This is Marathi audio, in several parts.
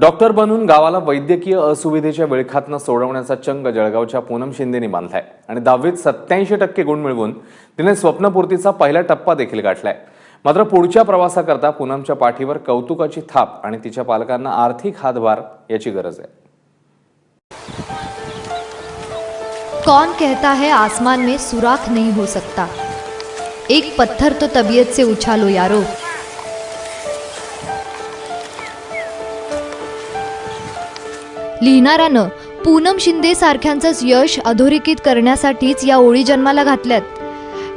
डॉक्टर बनून गावाला वैद्यकीय असुविधेच्या विळखातनं सोडवण्याचा चंग जळगावच्या पूनम शिंदेनी बांधलाय. आणि दहावीत सत्याऐंशी टक्के गुण मिळवून तिने स्वप्नपूर्तीचा पहिला टप्पा देखील गाठलाय. मात्र पुढच्या प्रवासाकरता पूनमच्या पाठीवर कौतुकाची थाप आणि तिच्या पालकांना आर्थिक हातभार याची गरज आहे. कौन कहता है आसमान में सुराख नहीं हो सकता? एक पत्थर तो तबीयत से उछालो यारो। लिहिणाऱ्यानं पूनम शिंदे सारख्यांचंच यश अधोरेखित करण्यासाठीच या ओळी जन्माला घातल्यात.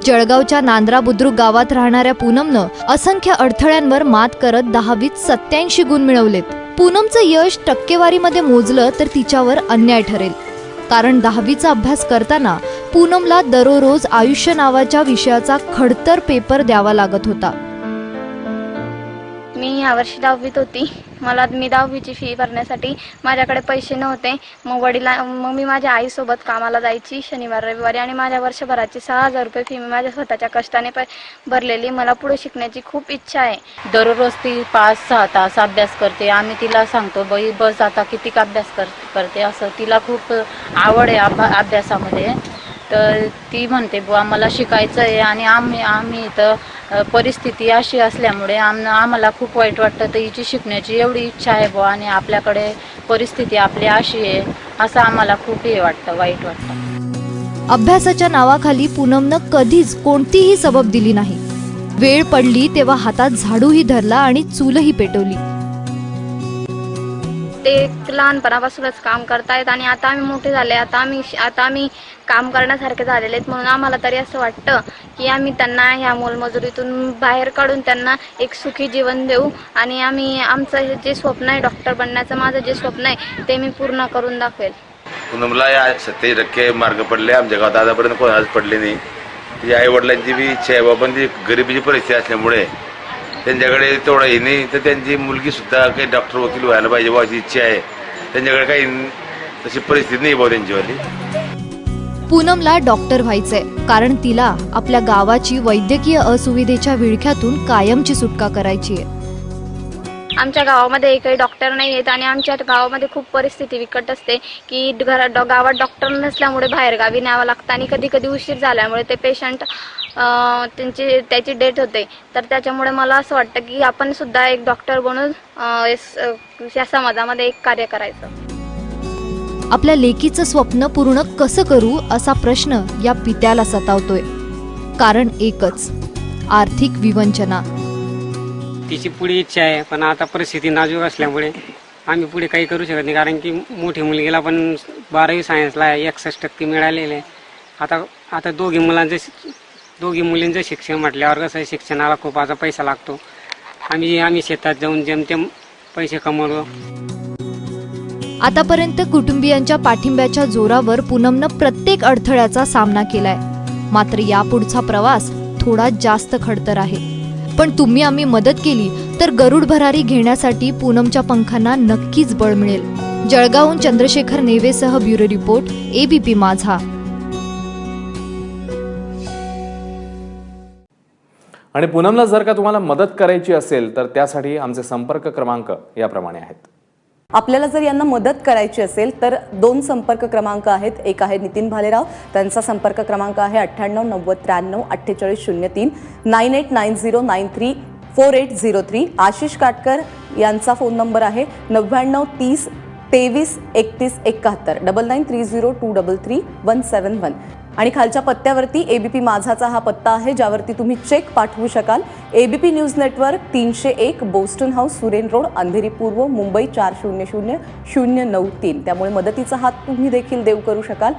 जळगावच्या नांद्रा बुद्रुक गावात राहणाऱ्या पूनमनं असंख्य अडथळ्यांवर मात करत दहावीत सत्याऐंशी गुण मिळवलेत. पूनमचं यश टक्केवारीमध्ये मोजलं तर तिच्यावर अन्याय ठरेल. कारण दहावीचा अभ्यास करताना पूनमला दररोज आयुष्य नावाच्या विषयाचा खडतर पेपर द्यावा लागत होता. मी यावर्षी दहावीत होती. मला मी दहावीची फी भरण्यासाठी माझ्याकडे पैसे नव्हते. मग वडिला मग मी माझ्या आईसोबत कामाला जायची शनिवार रविवारी आणि माझ्या वर्षभराची सहा हजार रुपये फी मी माझ्या स्वतःच्या कष्टाने प भरलेली. मला पुढे शिकण्याची खूप इच्छा आहे. दररोज ती पाच सहा तास अभ्यास करते. आम्ही तिला सांगतो बाई बस आता किती अभ्यास कर करते. असं तिला खूप आवड आहे अभ्या अभ्यासामध्ये. तर ती म्हणते बुवा मला शिकायचं आहे आणि आम्ही आम्ही इथं परिस्थिती अशी असल्यामुळे आम आम्हाला खूप वाईट वाटतं. तर हिची शिकण्याची एवढी इच्छा आहे बुवा आणि आपल्याकडे परिस्थिती आपली अशी आहे असं आम्हाला खूप हे वाटतं वाईट वाटतं. अभ्यासाच्या नावाखाली पूनमनं कधीच कोणतीही सबब दिली नाही. वेळ पडली तेव्हा हातात झाडूही धरला आणि चूलही पेटवली. ते लहानपणापासूनच काम करतायत आणि आता आम्ही मोठे झाले. आता आम्ही आता आम्ही काम करण्यासारखे झालेले आहेत. म्हणून आम्हाला तरी असं वाटतं की आम्ही त्यांना ह्या मोलमजुरीतून बाहेर काढून त्यांना एक सुखी जीवन देऊ. आणि आम्ही आमचं हे जे स्वप्न आहे डॉक्टर बनण्याचं माझं जे स्वप्न आहे ते मी पूर्ण करून दाखवेल. पूनमला या सत्याऐंशी टक्के मार्ग पडले आमच्या गावात आतापर्यंत कोणालाच पडले नाही. तिच्या आई वडिलांची बी इच्छा आहे बाबा पण ती गरिबीची परिस्थिती असल्यामुळे. त्यांच्याकडे तेवढा हे नाही. तर त्यांची मुलगी सुद्धा काही डॉक्टर वकील व्हायला पाहिजे अशी इच्छा आहे. त्यांच्याकडे काही तशी परिस्थिती नाही भाऊ त्यांचीवाली. पूनमला डॉक्टर व्हायचंय. कारण तिला आपल्या गावाची वैद्यकीय असुविधेच्या विळख्यातून कायमची सुटका करायची आहे. आमच्या गावामध्ये एकही डॉक्टर नाही आहेत आणि आमच्या गावामध्ये खूप परिस्थिती विकट असते की घरात डॉ- गावात डॉक्टर नसल्यामुळे बाहेर गावी न्यावं लागतं आणि कधी कधी उशीर झाल्यामुळे ते पेशंट त्यांची त्याची डेट होते. तर त्याच्यामुळे मला असं वाटतं की आपण सुद्धा एक डॉक्टर बनून या समाजामध्ये एक कार्य करायचं. आपल्या लेकीचं स्वप्न पूर्ण कसं करू असा प्रश्न या पित्याला सतावतोय. कारण एकच आर्थिक विवंचना. तिची पुढे इच्छा आहे पण आता परिस्थिती नाजूक असल्यामुळे आम्ही पुढे काही करू शकत नाही. कारण की मोठी मुलगीला पण बारावी सायन्सला एकसष्ट टक्के मिळालेले आहे. आता आता दोघी मुलांचं दोघी मुलींचं शिक्षण म्हटल्यावर कसं आहे, शिक्षणाला खूप आता पैसा लागतो. आम्ही आम्ही शेतात जाऊन जेमतेम पैसे कमवलो आतापर्यंत कुटुंबियांच्या पाठिंब्याच्या जोरावर पूनमनं प्रत्येक अडथळ्याचा सामना केलाय. मात्र यापुढचा प्रवास थोडा जास्त खडतर आहे. पण तुम्ही आम्ही मदत केली तर गरुड भरारी घेण्यासाठी पूनमच्या पंखांना नक्कीच बळ मिळेल. जळगावहून चंद्रशेखर नेवेसह ब्युरो रिपोर्ट एबीपी माझा. आणि पूनमला जर का तुम्हाला मदत करायची असेल तर त्यासाठी आमचे संपर्क क्रमांक याप्रमाणे आहेत. आपल्याला जर यांना मदत करायची असेल तर दोन संपर्क क्रमांक आहेत. एक आहे नितीन भालेराव त्यांचा संपर्क क्रमांक आहे अठ्ठ्याण्णव नव्वद त्र्याण्णव अठ्ठेचाळीस शून्य तीन nine eight nine zero nine three four eight zero three. Ashish Katkar यांचा फोन नंबर आहे नव्याण्णव तीस तेवीस एकतीस एकाहत्तर double nine three zero two double three one seven one. आणि खालच्या पत्त्यावरती एबीपी माझाचा हा पत्ता आहे ज्यावरती तुम्ही चेक पाठवू शकाल. एबीपी न्यूज नेटवर्क तीनशे एक Boston house Suren road Andheri पूर्व मुंबई चार शून्य शून्य शून्य नऊ तीन. त्यामुळे मदतीचा हात तुम्ही देखील देऊ करू शकाल.